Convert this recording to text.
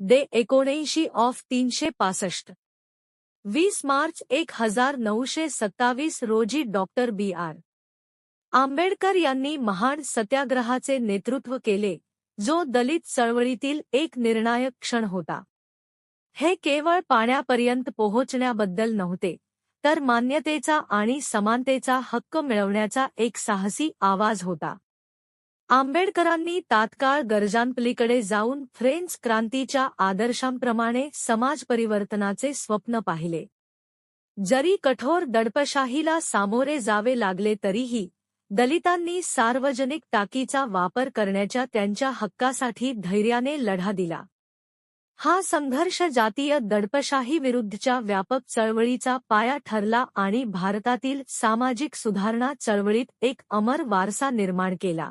Day एकोणऐंशी of तीनशे पासष्ट. वीस मार्च एक हजार नऊशे सत्तावीस रोजी डॉक्टर बी. आर. आंबेडकर यांनी महान सत्याग्रहाचे नेतृत्व केले जो दलित चळवळीतील एक निर्णायक क्षण होता. हे केवळ पाण्यापर्यंत पोहोचण्याबद्दल नव्हते तर मान्यतेचा आणि समानतेचा हक्क मिळवण्याचा एक साहसी आवाज होता. आंबेडकरांनी तात्काळ गरजांपलीकडे जाऊन फ्रेंच क्रांतीच्या आदर्शांप्रमाणे समाज परिवर्तनाचे स्वप्न पाहिले. जरी कठोर दडपशाहीला सामोरे जावे लागले तरीही दलितांनी सार्वजनिक टाकीचा वापर करण्याच्या त्यांच्या हक्कासाठी धैर्याने लढा दिला. हा संघर्ष जातीय दडपशाही विरुद्धच्या व्यापक चळवळीचा पाया ठरला आणि भारतातील सामाजिक सुधारणा चळवळीत एक अमर वारसा निर्माण केला.